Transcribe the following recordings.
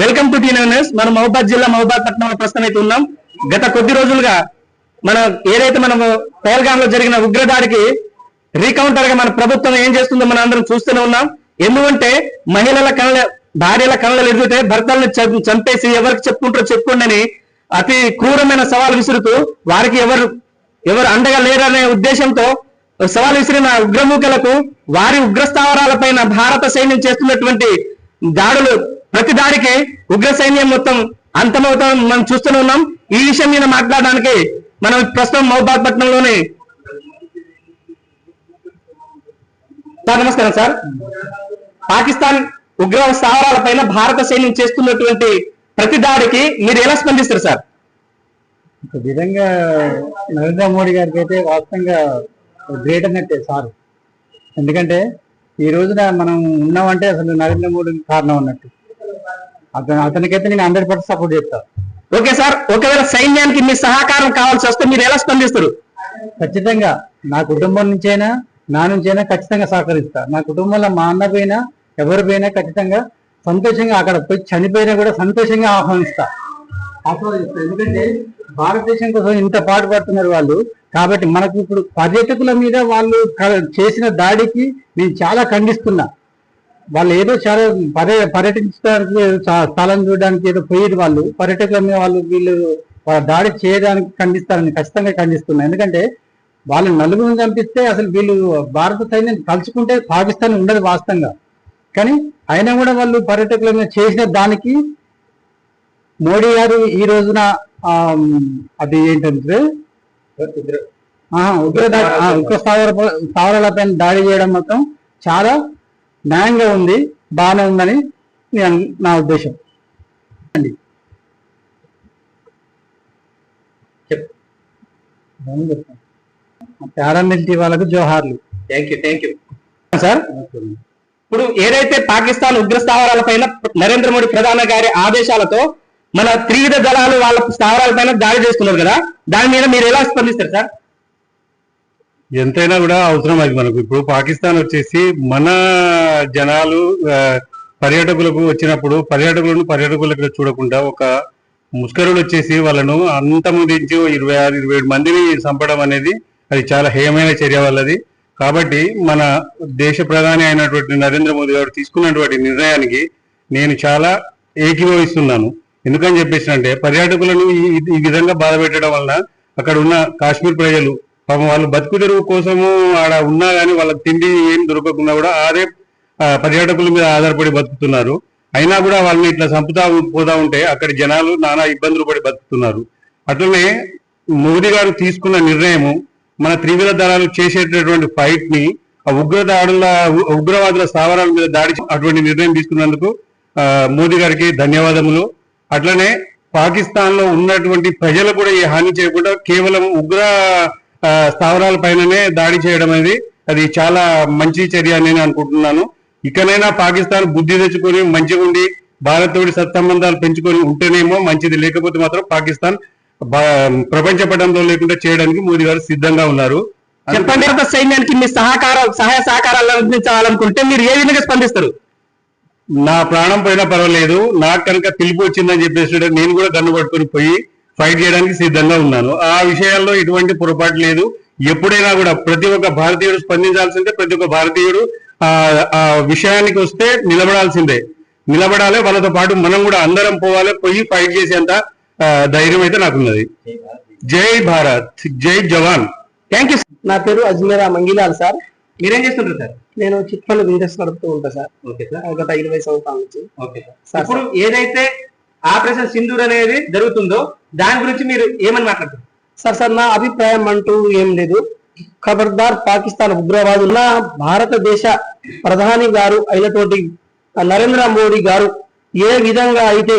Welcome to tea news. మనం మహబాద్ జిల్లా మహబాద్ పట్టణంలో ప్రస్తుతం అయితే ఉన్నాం. గత కొద్ది రోజులుగా మన ఏదైతే మనం పహల్గామ్లో జరిగిన ఉగ్రదాడికి రీకౌంటర్గా మన ప్రభుత్వం ఏం చేస్తుందో మనం అందరం చూస్తూనే ఉన్నాం. ఎందుకంటే మహిళల కళ్ళ భార్యల కళ్ళలు ఎదుగుతే భర్తలను చంపేసి ఎవరికి చెప్పుకుంటారో చెప్పుకోండి అని అతి క్రూరమైన సవాల్ విసురుతూ వారికి ఎవరు ఎవరు అండగా లేరనే ఉద్దేశంతో సవాల్ విసిరిన ఉగ్రమూకలకు వారి ఉగ్రస్థావరాలపైన భారత సైన్యం చేస్తున్నటువంటి దాడులు ప్రతి దాడికి ఉగ్ర సైన్యం మొత్తం అంతమవుతాం మనం చూస్తూనే ఉన్నాం. ఈ విషయం మీద మాట్లాడడానికి మనం ప్రస్తుతం మహబాద్ పట్టణంలోని సార్ నమస్కారం సార్. పాకిస్తాన్ ఉగ్ర స్థావరాలపైన భారత సైన్యం చేస్తున్నటువంటి ప్రతి దాడికి మీరు ఎలా స్పందిస్తారు సార్? ఒక విధంగా నరేంద్ర మోడీ గారికి అయితే వాస్తవంగా గ్రేట్ అన్నట్టే సార్. ఎందుకంటే ఈ రోజున మనం ఉన్నామంటే అసలు నరేంద్ర మోడీ కారణం అన్నట్టు. అతను అతనికైతే నేను హండ్రెడ్ పర్సెంట్ సపోర్ట్ చేస్తాను ఓకే సార్ ఒకవేళ సైన్యానికి మీ సహకారం కావాల్సి వస్తే మీరు ఎలా స్పందిస్తారు? ఖచ్చితంగా. నా కుటుంబం నుంచైనా నా నుంచైనా ఖచ్చితంగా సహకరిస్తా. నా కుటుంబంలో మా అన్న పోయినా ఎవరు పోయినా ఖచ్చితంగా సంతోషంగా అక్కడ పోయి చనిపోయినా కూడా సంతోషంగా ఆహ్వానిస్తా. ఆహ్వానిస్తా. ఎందుకంటే భారతదేశం కోసం ఇంత పాటుపడుతున్నారు వాళ్ళు. కాబట్టి మనకు ఇప్పుడు పర్యాటకుల మీద వాళ్ళు చేసిన దాడికి నేను చాలా ఖండిస్తున్నా. వాళ్ళు ఏదో చాలా పర్య పర్యటించడానికి స్థలం చూడడానికి ఏదో పోయేది వాళ్ళు. పర్యాటకుల మీద వాళ్ళు వీళ్ళు వాళ్ళ దాడి చేయడానికి ఖండిస్తారని ఖచ్చితంగా ఖండిస్తున్నా. ఎందుకంటే వాళ్ళు నలుగురిని చంపిస్తే అసలు వీళ్ళు భారత సైన్యం తలుచుకుంటే పాకిస్తాన్ ఉండదు వాస్తవంగా. కానీ అయినా కూడా వాళ్ళు పర్యాటకుల మీద చేసిన దానికి మోడీ గారు ఈ రోజున ఆ, అది ఏంటంటే ఉగ్ర ఉగ్ర స్థావర స్థావరాలపైన దాడి చేయడం మొత్తం చాలా న్యాయంగా ఉంది బాగానే ఉందని నా ఉద్దేశం. అండి. పారామిలిటరీ వాళ్ళకు జోహార్లు. Thank you thank you sir? ఇప్పుడు ఏదైతే పాకిస్తాన్ ఉగ్ర స్థావరాలపైన నరేంద్ర మోడీ ప్రధాని గారి ఆదేశాలతో మన త్రివిధ దళాలు వాళ్ళ స్థావరాలపైన దాడి చేస్తున్నారు కదా దాని మీద మీరు ఎలా స్పందిస్తారు సార్? ఎంతైనా కూడా అవసరం అది మనకు. ఇప్పుడు పాకిస్తాన్ వచ్చేసి మన జనాలు పర్యాటకులకు వచ్చినప్పుడు పర్యాటకులను పర్యాటకులకు చూడకుండా ఒక ముష్కరులు వచ్చేసి వాళ్ళను అంతమొదించి ఇరవై ఆరు ఇరవై ఏడు మందిని చంపడం అనేది అది చాలా హేయమైన చర్య వాళ్ళది. కాబట్టి మన దేశ ప్రధాని అయినటువంటి నరేంద్ర మోదీ గారు తీసుకున్నటువంటి నిర్ణయానికి నేను చాలా ఏకీభవిస్తున్నాను. ఎందుకని చెప్పేసి అంటే పర్యాటకులను ఈ ఈ విధంగా బాధ పెట్టడం వలన అక్కడ ఉన్న కాశ్మీర్ ప్రజలు పాపం వాళ్ళు బతుకు తెరువు కోసము ఆడ ఉన్నా కానీ వాళ్ళకి తిండి ఏం దొరకకుండా కూడా అదే పర్యాటకుల మీద ఆధారపడి బతుకుతున్నారు. అయినా కూడా వాళ్ళని ఇట్లా చంపుతా పోతా ఉంటే అక్కడ జనాలు నానా ఇబ్బందులు పడి బతుకుతున్నారు. అట్లనే మోదీ గారు తీసుకున్న నిర్ణయము మన త్రివిధ దళాలు చేసేటటువంటి ఫైట్ని ఆ ఉగ్రదాడుల ఉగ్రవాదుల స్థావరాల మీద దాడి అటువంటి నిర్ణయం తీసుకున్నందుకు మోదీ గారికి ధన్యవాదములు. అట్లనే పాకిస్తాన్లో ఉన్నటువంటి ప్రజలు కూడా ఏ హాని చేయకుండా కేవలం ఉగ్ర ఆ, స్థావరాల పైననే దాడి చేయడం అనేది అది చాలా మంచి చర్య అని నేను అనుకుంటున్నాను. ఇకనైనా పాకిస్తాన్ బుద్ధి తెచ్చుకొని మంచిగా ఉండి భారత్ తోటి సత్సంబంధాలు పెంచుకొని ఉంటేనేమో మంచిది. లేకపోతే మాత్రం పాకిస్తాన్ ప్రపంచ పటంలో లేకుండా చేయడానికి మోదీ గారు సిద్ధంగా ఉన్నారు. చెప్పండి. సైన్యానికి మీ సహకారం సహాయ సహకారాలు అందించాలనుకుంటే మీరు ఏ విధంగా స్పందిస్తారు? నా ప్రాణం పోయినా పర్వాలేదు. నాకు కనుక పిలుపు వచ్చిందని చెప్పేసి నేను కూడా గన్ను పట్టుకొని పోయి ఫైట్ చేయడానికి సిద్ధంగా ఉన్నాను. ఆ విషయాల్లో ఎటువంటి పొరపాటు లేదు. ఎప్పుడైనా కూడా ప్రతి ఒక్క భారతీయుడు స్పందించాల్సిందే ప్రతి ఒక్క భారతీయుడు ఆ విషయానికి వస్తే నిలబడాల్సిందే. నిలబడాలి వాళ్ళతో పాటు మనం కూడా అందరం పోవాలి పోయి ఫైట్ చేసేంత ధైర్యం అయితే నాకున్నది. జై భారత్ జై జవాన్. థ్యాంక్ యూ నా పేరు అజ్మీరా మంగిలాల్ సార్. మీరేం చేస్తుంటారు సార్? నేను చిట్ ఫండ్ బిజినెస్ నడుపుతూ ఉంటా సార్. Okay sir. గత ఇరవై సంవత్సరాల నుంచి. ఓకే సార్, ఇప్పుడు ఏదైతే ఆపరేషన్ సింధూర్ అనేది జరుగుతుందో దాని గురించి మీరు ఏమని మాట్లాడుతారు సార్ సార్ నా అభిప్రాయం అంటూ ఏం లేదు. ఖబర్దార్ పాకిస్తాన్ ఉగ్రవాదుల భారతదేశ ప్రధాని గారు అయినటువంటి నరేంద్ర మోడీ గారు ఏ విధంగా అయితే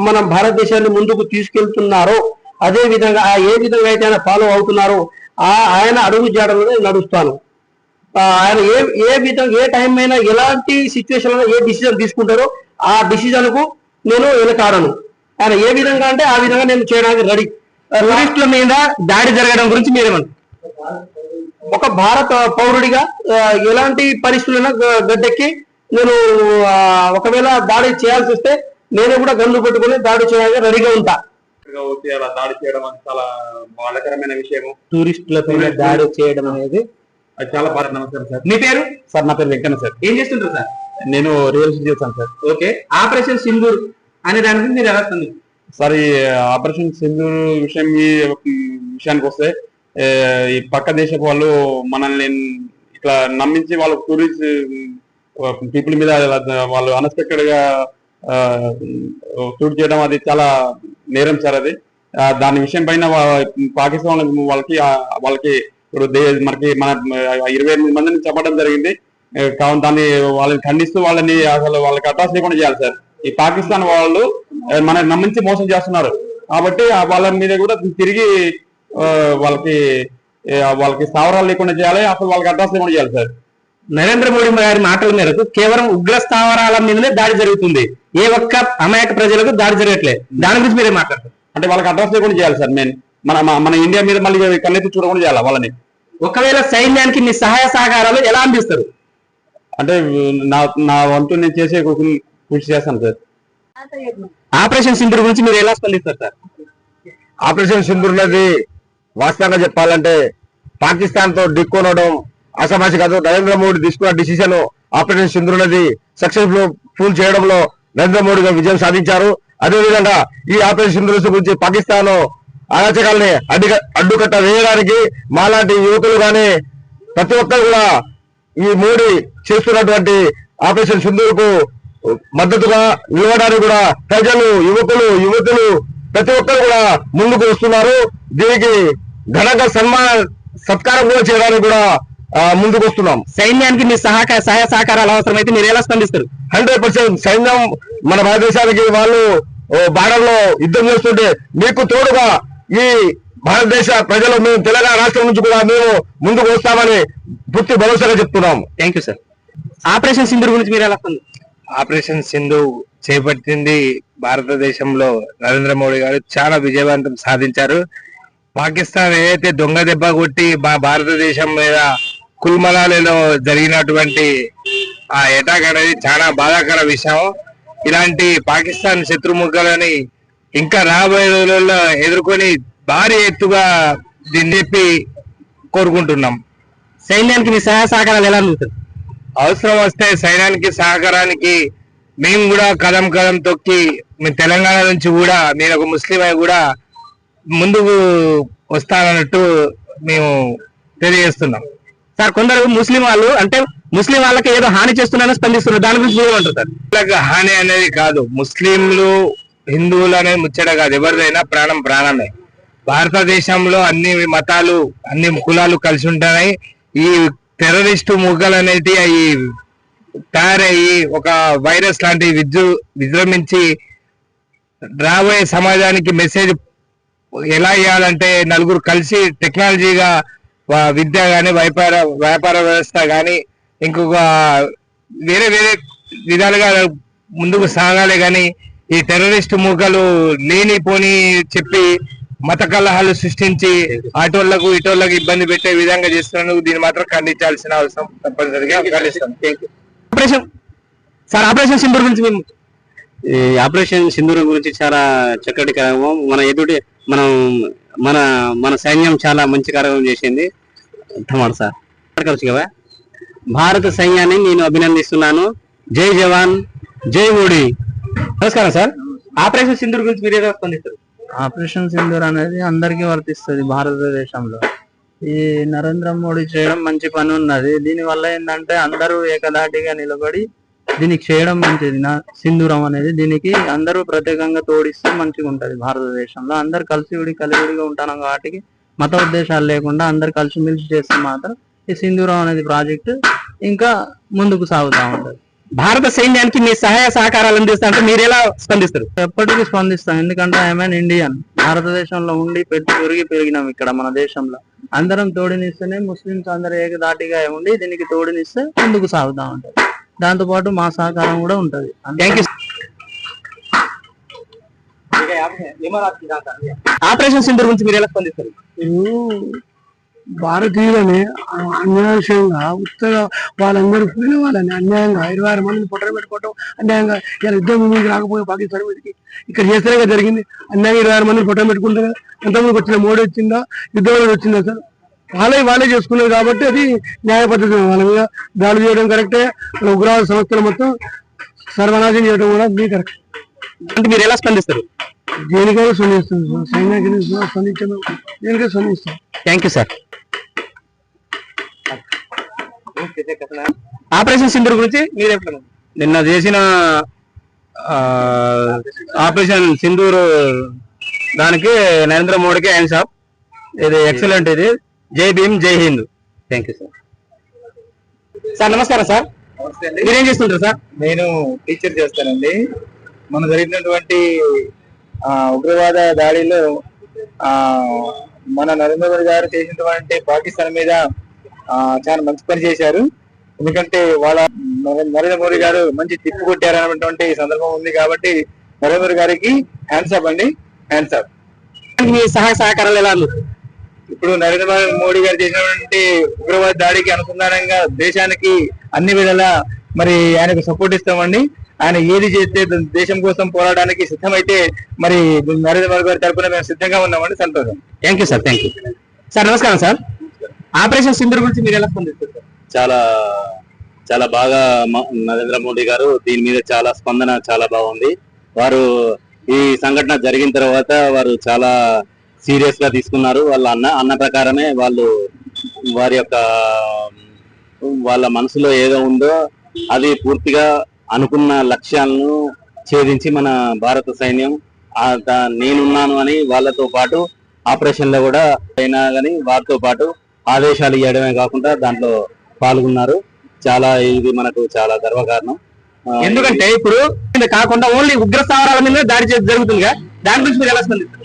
మన భారతదేశాన్ని ముందుకు తీసుకెళ్తున్నారో అదే విధంగా ఆ ఏ విధంగా అయితే ఆయన ఫాలో అవుతున్నారో ఆ ఆయన అడుగు జాడలోనే నడుస్తాను. ఆయన ఏ ఏ విధంగా ఏ టైం అయినా ఎలాంటి సిచ్యువేషన్ ఏ డిసిజన్ తీసుకుంటారో ఆ డిసిజన్కు నేను వెనకాడను. ఆయన ఏ విధంగా అంటే ఆ విధంగా నేను చేయడానికి రెడీ టూరిస్టుల మీద దాడి జరగడం గురించి మీరేమంటారు? ఒక భారత పౌరుడిగా ఎలాంటి పరిస్థితులైనా గడ్డెక్కి నేను ఒకవేళ దాడి చేయాల్సి వస్తే నేను కూడా గన్ను పెట్టుకుని దాడి చేయడానికి రెడీగా ఉంటా. అలా దాడి చేయడం అది చాలా బాధాకరమైన విషయము. టూరిస్టుల పైన దాడి చేయడం అనేది అది చాలా బాధ నమస్కారం సార్. మీ పేరు? సార్ నా పేరు వెంకన్న సార్. ఏం చేస్తుంటారు సార్? నేను రియల్ ఎస్టేట్ చేస్తాను సార్. ఓకే. ఆపరేషన్ సింధూర్ అనే దాని గురించి మీరు ఎలా సార్ ఈ ఆపరేషన్ సింధూర్ విషయం ఈ విషయానికి వస్తే ఈ పక్క దేశపు వాళ్ళు మనల్ని ఇట్లా నమ్మించి వాళ్ళ టూరిస్ట్ పీపుల్ మీద వాళ్ళు అన్ఎక్స్పెక్టెడ్గా షూట్ చేయడం అది చాలా నేరం సార్ అది. దాని విషయం పైన పాకిస్తాన్ వాళ్ళకి- వాళ్ళకి ఇప్పుడు దే- మనకి మన ఇరవై ఎనిమిది మందిని చెప్పడం జరిగింది. కావున దాన్ని వాళ్ళని ఖండిస్తూ వాళ్ళని అసలు వాళ్ళకి అటాచ్ లేకుండా చేయాలి సార్. ఈ పాకిస్తాన్ వాళ్ళు ఆ, మనల్ని నమ్మించి మోసం చేస్తున్నారు. కాబట్టి వాళ్ళ మీద కూడా తిరిగి వాళ్ళకి వాళ్ళకి స్థావరాలు లేకుండా చేయాలి అసలు వాళ్ళకి అడ్రస్ లేకుండా చేయాలి సార్. నరేంద్ర మోడీ గారి మాటల మేరకు కేవలం ఉగ్ర స్థావరాల మీదనే దాడి జరుగుతుంది. ఏ ఒక్క అమాయక ప్రజలకు దాడి జరగట్లేదు దాని గురించి మీరే మాట్లాడతారు. అంటే వాళ్ళకి అడ్రస్ లేకుండా చేయాలి సార్ మెయిన్. మన మన- ఇండియా మీద మళ్ళీ కన్నెత్తి చూడకుండా చేయాలి వాళ్ళని? ఒకవేళ సైన్యానికి మీ సహాయ సహకారాలు ఎలా అందిస్తారు? అంటే నా నా వంతు నేను చేసే కృషి చేస్తాను సార్. ఆపరేషన్ సింధూర్ గురించి మీరు ఎలా స్పందిస్తారు సార్? ఆపరేషన్ సింధూర్ నది వాస్తవంగా చెప్పాలంటే పాకిస్తాన్తో ఢీకొనడం అసమాసి కాదు నరేంద్ర మోడీ తీసుకున్న డిసిషన్ ఆపరేషన్ సింధునది సక్సెస్ఫుల్ ఫుల్ చేయడంలో నరేంద్ర మోడీ గారు విజయం సాధించారు. అదేవిధంగా ఈ ఆపరేషన్ సింధూర్ గురించి పాకిస్తాన్ అరాచకాలని అడ్డు అడ్డుకట్ట వేయడానికి మాలాంటి యువకులు గాని ప్రతి ఒక్కరు కూడా ఈ మోడీ చేస్తున్నటువంటి ఆపరేషన్ సింధూర్ మద్దతుగా నిలవడానికి కూడా ప్రజలు యువకులు యువతులు ప్రతి ఒక్కరు కూడా ముందుకు వస్తున్నారు. దీనికి ఘనంగా సన్మాన సత్కారం కూడా చేయడానికి కూడా ముందుకు వస్తున్నాం సైన్యానికి మీ సహకార సహాయ సహకారాలు అవసరమైతే మీరు ఎలా స్పందిస్తారు? హండ్రెడ్ పర్సెంట్ సైన్యం మన భారతదేశానికి వాళ్ళు బార్డర్లో యుద్ధం చేస్తుంటే మీకు తోడుగా ఈ భారతదేశ ప్రజలు మేము తెలంగాణ రాష్ట్రం నుంచి కూడా మేము ముందుకు వస్తామని పూర్తి భరోసాగా చెప్తున్నాం. Thank you sir. Operation Sindoor గురించి మీరు ఎలా స్పందిస్తారు? ఆపరేషన్ సింధు చేపట్టింది భారతదేశంలో నరేంద్ర మోడీ గారు. చాలా విజయవంతం సాధించారు. పాకిస్తాన్ ఏదైతే దొంగ దెబ్బ కొట్టి మా భారతదేశం మీద కుల్మలాలలో జరిగినటువంటి ఆ అటాక్ అనేది చాలా బాధాకర విషయం. ఇలాంటి పాకిస్తాన్ శత్రుముఖలని ఇంకా రాబోయే రోజుల్లో ఎదుర్కొని భారీ ఎత్తుగా దీన్ని చెప్పి కోరుకుంటున్నాం. సైన్యానికి మీ సహాయ సహకారాలు ఎలా అందిస్తారు అవసరం వస్తే సైన్యానికి సహకారానికి మేము కూడా కదం కదం తొక్కి మీ తెలంగాణ నుంచి కూడా నేను ఒక ముస్లిం అయి కూడా ముందుకు వస్తానన్నట్టు మేము తెలియజేస్తున్నాం. సార్ కొందరు ముస్లిం వాళ్ళు అంటే ముస్లిం వాళ్ళకి ఏదో హాని చేస్తున్నారని స్పందిస్తున్నారు. దాని గురించి ఏమంటారు సార్? హాని అనేది కాదు. ముస్లింలు హిందువులు అనేది ముచ్చట కాదు. ఎవరిదైనా ప్రాణం ప్రాణమే. భారతదేశంలో అన్ని మతాలు అన్ని కులాలు కలిసి ఉంటాయి ఈ టెర్రరిస్టు ముగ్గలు అనేది అవి తయారయ్యి ఒక వైరస్ లాంటి విజృ విజృంభించి రాబోయే సమాజానికి మెసేజ్ ఎలా ఇవ్వాలంటే నలుగురు కలిసి టెక్నాలజీగా విద్య కానీ వ్యాపార వ్యాపార వ్యవస్థ కానీ ఇంకొక వేరే వేరే విధాలుగా ముందుకు సాగాలి కానీ ఈ టెర్రరిస్ట్ మూకలు లేనిపోని చెప్పి మత కలహాలు సృష్టించి అటోళ్ళకు ఇటోళ్ళకు ఇబ్బంది పెట్టే విధంగా చేస్తున్నందుకు దీన్ని మాత్రం ఖండించాల్సిన అవసరం తప్పనిసరిగా. ఖండిస్తాను ఆపరేషన్ సార్ ఆపరేషన్ సింధూర్ గురించి మేము ఈ ఆపరేషన్ సింధూరం గురించి చాలా చక్కటి కార్యక్రమం మన ఎదుటి మనం మన మన సైన్యం చాలా మంచి కార్యక్రమం చేసింది. ధమాడ్ సార్. కదా? భారత సైన్యాన్ని నేను అభినందిస్తున్నాను. జై జవాన్ జై మోడీ. నమస్కారం సార్. ఆపరేషన్ సింధూర్ గురించి మీరు ఏదో స్పందిస్తారు. ఆపరేషన్ సింధూర్ అనేది అందరికీ వర్తిస్తుంది భారతదేశంలో. ఈ నరేంద్ర మోడీ చేయడం మంచి పని ఉన్నది. దీని వల్ల ఏంటంటే అందరూ ఏకదాటిగా నిలబడి దీనికి చేయడం మంచిది. నా సింధూరం అనేది దీనికి అందరూ ప్రత్యేకంగా తోడిస్తే మంచిగా ఉంటది భారతదేశంలో. అందరు కలిసి కలివిడిగా ఉంటున్నాం కాబట్టి మత ఉద్దేశాలు లేకుండా అందరు కలిసిమెలిసి చేస్తే మాత్రం ఈ సింధూరం అనేది ప్రాజెక్ట్ ఇంకా ముందుకు సాగుతా ఉంటది. భారత సైన్యానికి మీ సహాయ సహకారాలు అందిస్తా అంటే మీరు ఎలా స్పందిస్తారు? ఎప్పటికీ స్పందిస్తాం. ఎందుకంటే ఐఎమ్ ఇండియన్ భారతదేశంలో ఉండి పెట్టి పెరిగి పెరిగినాం ఇక్కడ మన దేశంలో. అందరం తోడునిస్తేనే ముస్లింస్ అందరు ఏకదాటిగా ఉండి దీనికి తోడునిస్తే ముందుకు సాగుతా ఉంటది. దాంతో పాటు మా సహకారం కూడా ఉంటది. థ్యాంక్ యూ ఆపరేషన్ సింధూర్ గురించి మీరు ఎలా స్పందిస్తారు? భారతీయులని అన్యాయంగా ఉత్తర వాళ్ళందరూ పోయిన వాళ్ళని అన్యాయంగా ఇరవై ఆరు మందిని పొట్టలు పెట్టుకోవటం అన్యాయంగా ఇలా యుద్ధం ముందుకు రాకపోయి పాకిస్తాన్ మీదకి ఇక్కడ చేస్తేనే జరిగింది. అన్యాయంగా ఇరవై ఆరు మందిని పొట్టలు పెట్టుకుంటే ఎంతమందికి వచ్చిన మోడీ వచ్చిందా? యుద్ధం వచ్చిందా సార్? వాళ్ళే వాళ్ళే చేసుకున్నారు కాబట్టి అది న్యాయ పద్ధతి వాళ్ళ మీద దాడులు చేయడం కరెక్టే ఉగ్రవాద సంస్థలు మొత్తం సర్వనాశనం చేయడం కూడా మీ కరెక్ట్ అంటే మీరు ఎలా స్పందిస్తారు? దేనికైనా స్పందిస్తుంది సార్ సైన్యానికి స్పందించడం దేనికైనా స్పందిస్తాం. Thank you sir operation Sindoor గురించి మీరు నిన్న చేసిన ఆ, ఆపరేషన్ సింధూర్ దానికి నరేంద్ర మోడీకి హ్యాండ్స్ ఆఫ్ ఇది ఎక్సలెంట్ ఇది. జై భీమ్ జై Hind. Thank you sir sir నమస్కారం సార్ మీరేం చేస్తుంటారు సార్ నేను టీచర్ చేస్తానండి. మన జరిగినటువంటి ఉగ్రవాద దాడిలో ఆ మన నరేంద్ర మోడీ గారు చేసినటువంటి పాకిస్తాన్ మీద చాలా మంచి పని చేశారు. ఎందుకంటే వాళ్ళ నరే- నరేంద్ర మోడీ గారు మంచి తిప్పు కొట్టారు అన్నటువంటి సందర్భం ఉంది కాబట్టి నరేంద్ర గారికి హ్యాండ్స్ అప్ అండి. హ్యాండ్స్ అప్ మీ సహాయ సహకారాలు ఎలా? ఇప్పుడు నరేంద్ర మోడీ గారు చేసినటువంటి ఉగ్రవాద దాడికి అనుసంధానంగా దేశానికి అన్ని విధాలా మరి ఆయనకు సపోర్ట్ ఇస్తామండి. ఆయన ఏది చేస్తే దేశం కోసం పోరాడడానికి సిద్ధమైతే మరి నరేంద్ర మోడీ గారి తరపున మేము సిద్ధంగా ఉన్నామండి. సంతోషం. Thank you sir thank you sir నమస్కారం సార్ ఆపరేషన్ సింధూర్ గురించి మీరు ఎలా స్పందిస్తారు సార్? చాలా చాలా బాగా నరేంద్ర మోడీ గారు దీని మీద చాలా స్పందన చాలా బాగుంది. వారు ఈ సంఘటన జరిగిన తర్వాత వారు చాలా సీరియస్గా తీసుకున్నారు. వాళ్ళ అన్న అన్న ప్రకారమే వాళ్ళు వారి యొక్క వాళ్ళ మనసులో ఏదో ఉందో అది పూర్తిగా అనుకున్న లక్ష్యాలను ఛేదించి మన భారత సైన్యం నేనున్నాను అని వాళ్ళతో పాటు ఆపరేషన్లో కూడా అయినా కానీ వారితో పాటు ఆదేశాలు ఇవ్వడమే కాకుండా దాంట్లో పాల్గొన్నారు. చాలా ఇది మనకు చాలా గర్వకారణం. ఎందుకంటే ఇప్పుడు కాకుండా ఓన్లీ ఉగ్ర స్థావరాల మీద దాడి చేసి జరుగుతుంది దాని గురించి మీరు ఎలా స్పందిస్తారు?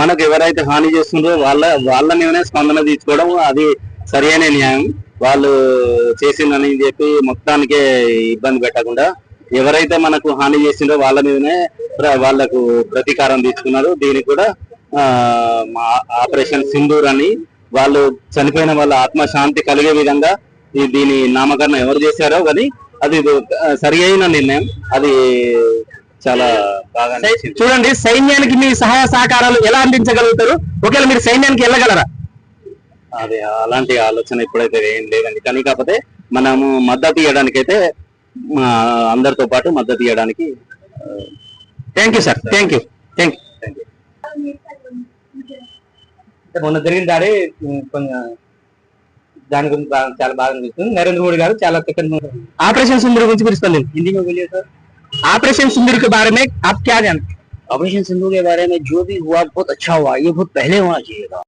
మనకు ఎవరైతే హాని చేస్తుందో వాళ్ళ వాళ్ళ మీదనే స్పందన తీసుకోవడం అది సరైన న్యాయం. వాళ్ళు చేసిందని చెప్పి మొత్తానికే ఇబ్బంది పెట్టకుండా ఎవరైతే మనకు హాని చేసిందో వాళ్ళ మీదనే వాళ్ళకు ప్రతీకారం తీసుకున్నారు. దీనికి కూడా మా ఆపరేషన్ సింధూర్ అని వాళ్ళు చనిపోయిన వాళ్ళ ఆత్మశాంతి కలిగే విధంగా ఈ దీని నామకరణం ఎవరు చేశారో కానీ అది సరి అయిన నిర్ణయం. అది చాలా బాగా చూడండి సైన్యానికి మీ సహాయ సహకారాలు ఎలా అందించగలుగుతారు? ఒకవేళ మీరు సైన్యానికి వెళ్ళగలరా? అదే అలాంటి ఆలోచన ఇప్పుడైతే ఏం లేదండి. కానీ కాకపోతే మనము మద్దతు ఇవ్వడానికి అయితే మా అందరితో పాటు మద్దతు ఇవ్వడానికి thank you sir thank you thank you మొన్న జరిగిన దాడి కొంచెం దాని గురించి చాలా బాగా అనిపిస్తుంది. నరేంద్ర మోడీ గారు చాలా ఆపరేషన్ సుందర గురించి మీరు స్పందించి సార్. ऑपरेशन सिंदूर के बारे में आप क्या जानते हैं? ऑपरेशन सिंधु के बारे में जो भी हुआ, बहुत अच्छा हुआ। ये बहुत पहले होना चाहिए था।